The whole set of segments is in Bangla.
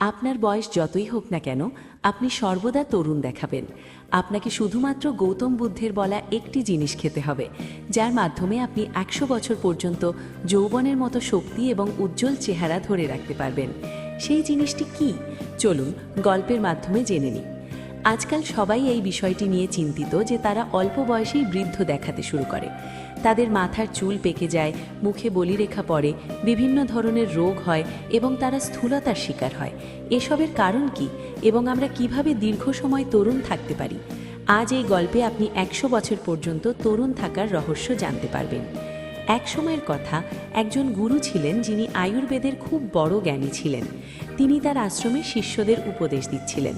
আপনার বয়স যতই হোক না কেন, আপনি সর্বদা তরুণ দেখাবেন। আপনাকে শুধুমাত্র গৌতম বুদ্ধের বলা একটি জিনিস খেতে হবে, যার মাধ্যমে আপনি একশো বছর পর্যন্ত যৌবনের মতো শক্তি এবং উজ্জ্বল চেহারা ধরে রাখতে পারবেন। সেই জিনিসটি কি? চলুন গল্পের মাধ্যমে জেনে নিই। আজকাল সবাই এই বিষয়টি নিয়ে চিন্তিত যে তারা অল্প বয়সেই বৃদ্ধ দেখাতে শুরু করে। তাদের মাথার চুল পেকে যায়, মুখে বলিরেখা পড়ে, বিভিন্ন ধরনের রোগ হয় এবং তারা স্থূলতার শিকার হয়। এসবের কারণ কি এবং আমরা কীভাবে দীর্ঘ সময় তরুণ থাকতে পারি? আজ এই গল্পে আপনি একশো বছর পর্যন্ত তরুণ থাকার রহস্য জানতে পারবেন। এক সময়ের কথা, একজন গুরু ছিলেন যিনি আয়ুর্বেদের খুব বড় জ্ঞানী ছিলেন। তিনি তার আশ্রমে শিষ্যদের উপদেশ দিচ্ছিলেন।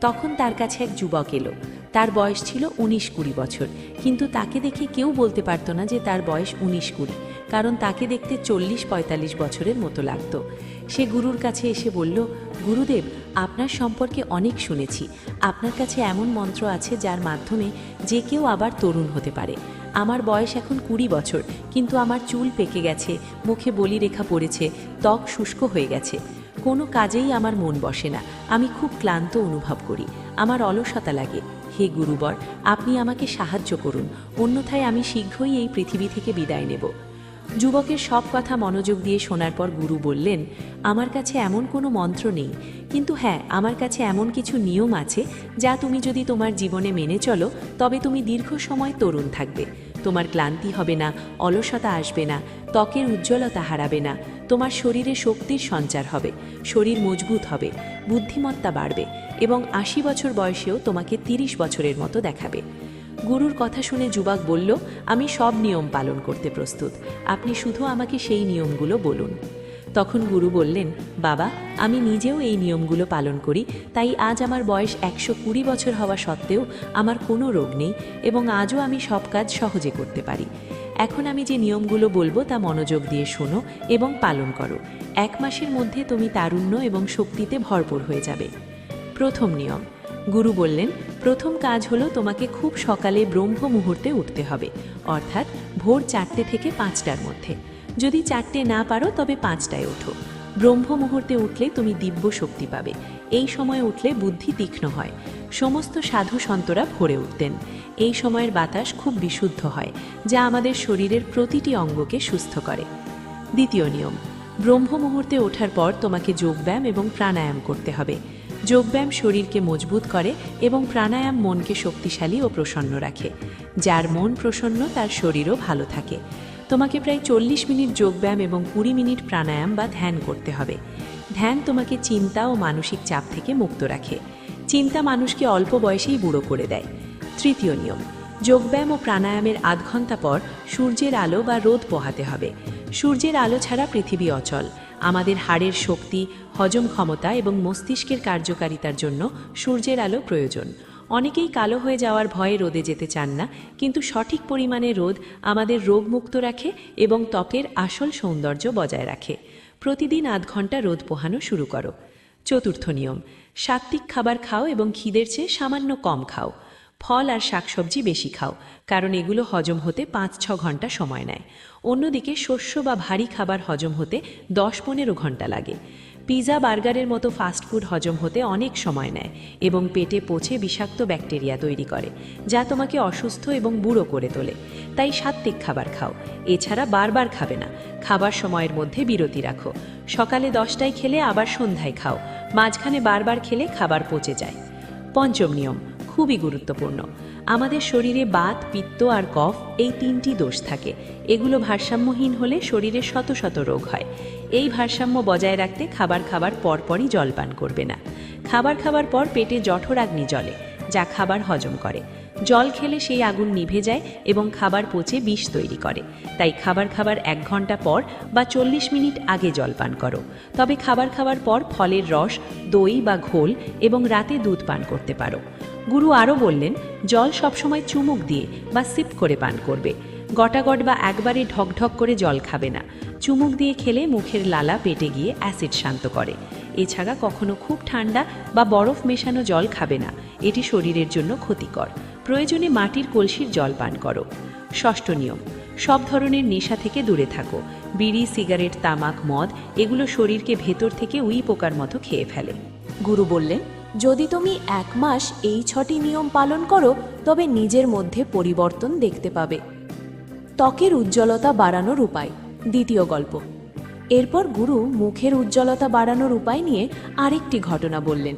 তখন তার কাছে এক যুবক এলো। তার বয়স ছিল উনিশ কুড়ি বছর। কিন্তু তাকে দেখে কেউ বলতে পারতো না যে তার বয়স উনিশ কুড়ি, কারণ তাকে দেখতে চল্লিশ পঁয়তাল্লিশ বছরের মতো লাগতো। সে গুরুর কাছে এসে বলল, গুরুদেব, আপনার সম্পর্কে অনেক শুনেছি। আপনার কাছে এমন মন্ত্র আছে যার মাধ্যমে যে কেউ আবার তরুণ হতে পারে। আমার বয়স এখন কুড়ি বছর, কিন্তু আমার চুল পেকে গেছে, মুখে বলিরেখা পড়েছে, ত্বক শুষ্ক হয়ে গেছে। কোনো কাজেই আমার মন বসে না। আমি খুব ক্লান্ত অনুভব করি। আমার অলসতা লাগে। হে গুরুবর, আপনি আমাকে সাহায্য করুন। অন্যথায় আমি শীঘ্রই এই পৃথিবী থেকে বিদায় নেব। যুবকের সব কথা মনোযোগ দিয়ে শোনার পর গুরু বললেন, আমার কাছে এমন কোনো মন্ত্র নেই। কিন্তু হ্যাঁ আমার কাছে এমন কিছু নিয়ম আছে যা তুমি যদি তোমার জীবনে মেনে চলো, তবে তুমি দীর্ঘ সময় তরুণ থাকবে। তোমার ক্লান্তি হবে না, অলসতা আসবে না, ত্বকের উজ্জ্বলতা হারাবে না, তোমার শরীরে শক্তির সঞ্চার হবে, শরীর মজবুত হবে, বুদ্ধিমত্তা বাড়বে এবং আশি বছর বয়সেও তোমাকে তিরিশ বছরের মতো দেখাবে। গুরুর কথা শুনে যুবক বলল, আমি সব নিয়ম পালন করতে প্রস্তুত। আপনি শুধু আমাকে সেই নিয়মগুলো বলুন। তখন গুরু বললেন, বাবা, আমি নিজেও এই নিয়মগুলো পালন করি, তাই আজ আমার বয়স একশো কুড়ি বছর হওয়া সত্ত্বেও আমার কোনো রোগ নেই এবং আজও আমি সব কাজ সহজে করতে পারি। এখন আমি যে নিয়মগুলো বলব তা মনোযোগ দিয়ে শোনো এবং পালন করো। এক মাসের মধ্যে তুমি তারুণ্য এবং শক্তিতে ভরপুর হয়ে যাবে। প্রথম নিয়ম। গুরু বললেন, প্রথম কাজ হলো তোমাকে খুব সকালে ব্রহ্ম মুহূর্তে উঠতে হবে, অর্থাৎ ভোর চারটে থেকে পাঁচটার মধ্যে। যদি চারটে না পারো, তবে পাঁচটায় ওঠো। ব্রহ্ম মুহূর্তে উঠলে তুমি দিব্য শক্তি পাবে। এই সময় উঠলে বুদ্ধি তীক্ষ্ণ হয়। সমস্ত সাধু সন্তরা ভরে উঠতেন। এই সময়ের বাতাস খুব বিশুদ্ধ হয়, যা আমাদের শরীরের প্রতিটি অঙ্গকে সুস্থ করে। দ্বিতীয় নিয়ম, ব্রহ্ম মুহূর্তে ওঠার পর তোমাকে যোগব্যায়াম এবং প্রাণায়াম করতে হবে। যোগব্যায়াম শরীরকে মজবুত করে এবং প্রাণায়াম মনকে শক্তিশালী ও প্রসন্ন রাখে। যার মন প্রসন্ন, তার শরীরও ভালো থাকে। তোমাকে প্রায় চল্লিশ মিনিট যোগব্যায়াম এবং কুড়ি মিনিট প্রাণায়াম বা ধ্যান করতে হবে। ধ্যান তোমাকে চিন্তা ও মানসিক চাপ থেকে মুক্ত রাখে। চিন্তা মানুষকে অল্প বয়সেই বুড়ো করে দেয়। তৃতীয় নিয়ম, যোগব্যায়াম ও প্রাণায়ামের আধ ঘণ্টা পর সূর্যের আলো বা রোদ পোহাতে হবে। সূর্যের আলো ছাড়া পৃথিবী অচল। আমাদের হাড়ের শক্তি, হজম ক্ষমতা এবং মস্তিষ্কের কার্যকারিতার জন্য সূর্যের আলো প্রয়োজন। অনেকেই কালো হয়ে যাওয়ার ভয়ে রোদে যেতে চান না, কিন্তু সঠিক পরিমাণে রোদ আমাদের রোগমুক্ত রাখে এবং ত্বকের আসল সৌন্দর্য বজায় রাখে। প্রতিদিন আধ ঘণ্টা রোদ পোহানো শুরু করো। চতুর্থ নিয়ম, সাত্ত্বিক খাবার খাও এবং খিদের চেয়ে সামান্য কম খাও। ফল আর শাকসবজি বেশি খাও, কারণ এগুলো হজম হতে পাঁচ ছ ঘণ্টা সময় নেয়। অন্যদিকে শস্য বা ভারী খাবার হজম হতে দশ পনেরো ঘণ্টা লাগে। পিৎজা বার্গারের মতো ফাস্টফুড হজম হতে অনেক সময় নেয় এবং পেটে পচে বিষাক্ত ব্যাকটেরিয়া তৈরি করে, যা তোমাকে অসুস্থ এবং বুড়ো করে তোলে। তাই সাত্ত্বিক খাবার খাও। এছাড়া বারবার খাবে না। খাবার সময়ের মধ্যে বিরতি রাখো। সকালে দশটায় খেলে আবার সন্ধ্যায় খাও। মাঝখানে বারবার খেলে খাবার পচে যায়। পঞ্চম নিয়ম, খুবই গুরুত্বপূর্ণ। আমাদের শরীরে বাত, পিত্ত আর কফ এই তিনটি দোষ থাকে। এগুলো ভারসাম্যহীন হলে শরীরে শত শত রোগ হয়। এই ভারসাম্য বজায় রাখতে খাবার খাবার পরপরই জল পান করবে না। খাবার খাবার পর পেটে জঠরাগ্নি জলে যা খাবার হজম করে। জল খেলে সেই আগুন নিভে যায় এবং খাবার পচে বিষ তৈরি করে। তাই খাবার খাবার এক ঘণ্টা পর বা চল্লিশ মিনিট আগে জল পান করো। তবে খাবার খাবার পর ফলের রস, দই বা ঘোল এবং রাতে দুধ পান করতে পারো। গুরু আরও বললেন, জল সবসময় চুমুক দিয়ে বা সিপ করে পান করবে। গটাগট বা একবারে ঢকঢক করে জল খাবে না। চুমুক দিয়ে খেলে মুখের লালা পেটে গিয়ে অ্যাসিড শান্ত করে। এছাড়া কখনো খুব ঠান্ডা বা বরফ মেশানো জল খাবে না। এটি শরীরের জন্য ক্ষতিকর। প্রয়োজনে মাটির কলসির জল পান করো। ষষ্ঠ নিয়ম, সব ধরনের নেশা থেকে দূরে থাকো। বিড়ি, সিগারেট, তামাক, মদ, এগুলো শরীরকে ভেতর থেকে উই পোকার মতো খেয়ে ফেলে। গুরু বললেন যদি তুমি এক মাস এই ছটি নিয়ম পালন করো, তবে নিজের মধ্যে পরিবর্তন দেখতে পাবে। ত্বকের উজ্জ্বলতা বাড়ানোর উপায়, দ্বিতীয় গল্প। এরপর গুরু মুখের উজ্জ্বলতা বাড়ানোর উপায় নিয়ে আরেকটি ঘটনা বললেন।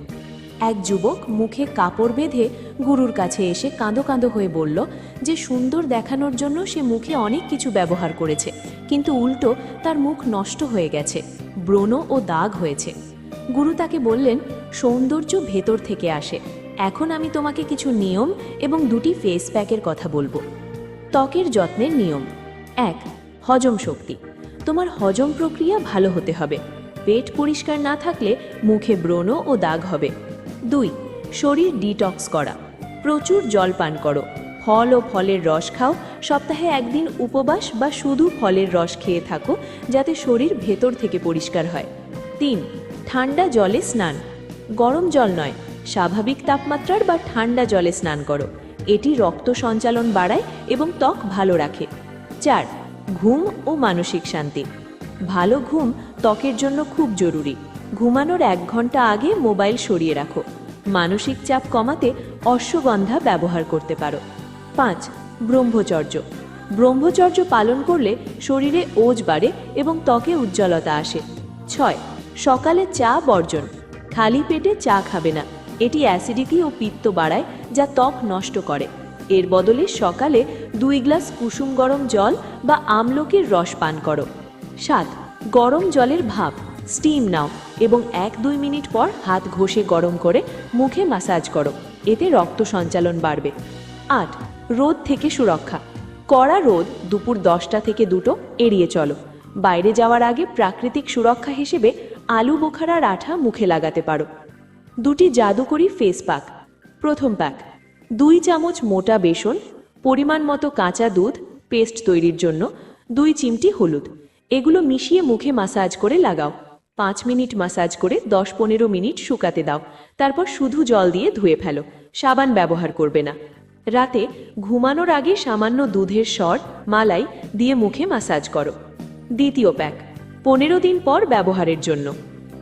এক যুবক মুখে কাপড় বেঁধে গুরুর কাছে এসে কাঁদো কাঁদো হয়ে বলল যে, সুন্দর দেখানোর জন্য সে মুখে অনেক কিছু ব্যবহার করেছে, কিন্তু উল্টো তার মুখ নষ্ট হয়ে গেছে, ব্রণ ও দাগ হয়েছে। গুরু তাকে বললেন, সৌন্দর্য ভেতর থেকে আসে। এখন আমি তোমাকে কিছু নিয়ম এবং দুটি ফেস প্যাকের কথা বলব। ত্বকের যত্নের নিয়ম। এক, হজম শক্তি। তোমার হজম প্রক্রিয়া ভালো হতে হবে। পেট পরিষ্কার না থাকলে মুখে ব্রণ ও দাগ হবে। দুই, শরীর ডিটক্স করা। প্রচুর জল পান করো। ফল ও ফলের রস খাও। সপ্তাহে একদিন উপবাস বা শুধু ফলের রস খেয়ে থাকো, যাতে শরীর ভেতর থেকে পরিষ্কার হয়। তিন ঠান্ডা জলে স্নান। গরম জল নয়, স্বাভাবিক তাপমাত্রার বা ঠান্ডা জলে স্নান করো। এটি রক্ত সঞ্চালন বাড়ায় এবং ত্বক ভালো রাখে। চার, ঘুম ও মানসিক শান্তি। ভালো ঘুম ত্বকের জন্য খুব জরুরি। ঘুমানোর এক ঘণ্টা আগে মোবাইল সরিয়ে রাখো। মানসিক চাপ কমাতে অশ্বগন্ধা ব্যবহার করতে পারো। পাঁচ, ব্রহ্মচর্য। ব্রহ্মচর্য পালন করলে শরীরে ওজ বাড়ে এবং ত্বকে উজ্জ্বলতা আসে। ছয় সকালে চা বর্জন। খালি পেটে চা খাবে না। এটি অ্যাসিডিটি ও পিত্ত বাড়ায়, যা ত্বক নষ্ট করে। এর বদলে সকালে দুই গ্লাস কুসুম গরম জল বা আমলকির রস পান করো। সাত, গরম জলের ভাপ। স্টিম নাও এবং এক দুই মিনিট পর হাত ঘষে গরম করে মুখে মাসাজ করো। এতে রক্ত সঞ্চালন বাড়বে। আট, রোদ থেকে সুরক্ষা। কড়া রোদ দুপুর দশটা থেকে দুটো এড়িয়ে চলো। বাইরে যাওয়ার আগে প্রাকৃতিক সুরক্ষা হিসেবে আলু বোখারার আঠা মুখে লাগাতে পারো। দুটি জাদুকরি ফেস প্যাক প্রথম প্যাক দুই চামচ মোটা বেসন, পরিমাণ মতো কাঁচা দুধ পেস্ট তৈরির জন্য। দুই চিমটি হলুদ। এগুলো মিশিয়ে মুখে মাসাজ করে লাগাও। পাঁচ মিনিট মাসাজ করে দশ পনেরো মিনিট শুকাতে দাও। তারপর শুধু জল দিয়ে ধুয়ে ফেলো। সাবান ব্যবহার করবে না। রাতে ঘুমানোর আগে সামান্য দুধের স্বর মালাই দিয়ে মুখে মাসাজ করো। দ্বিতীয় প্যাক পনেরো দিন পর ব্যবহারের জন্য।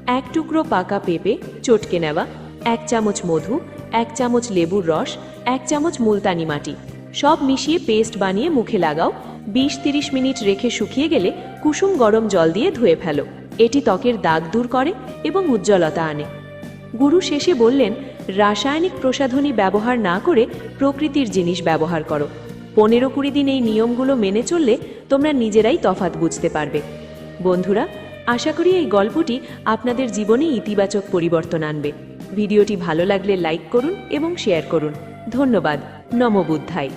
এক টুকরো পাকা পেঁপে চটকে নেওয়া, এক চামচ মধু, এক চামচ লেবুর রস, এক চামচ মুলতানি মাটি। সব মিশিয়ে পেস্ট বানিয়ে মুখে লাগাও। বিশ তিরিশ মিনিট রেখে শুকিয়ে গেলে কুসুম গরম জল দিয়ে ধুয়ে ফেলো। এটি ত্বকের দাগ দূর করে এবং উজ্জ্বলতা আনে। গুরু শেষে বললেন, রাসায়নিক প্রসাধনী ব্যবহার না করে প্রকৃতির জিনিস ব্যবহার করো। পনেরো কুড়ি দিন এই নিয়মগুলো মেনে চললে তোমরা নিজেরাই তফাৎ বুঝতে পারবে। বন্ধুরা, আশা করি এই গল্পটি আপনাদের জীবনে ইতিবাচক পরিবর্তন আনবে। ভিডিওটি ভালো লাগলে লাইক করুন এবং শেয়ার করুন। ধন্যবাদ। নমবুদ্ধাই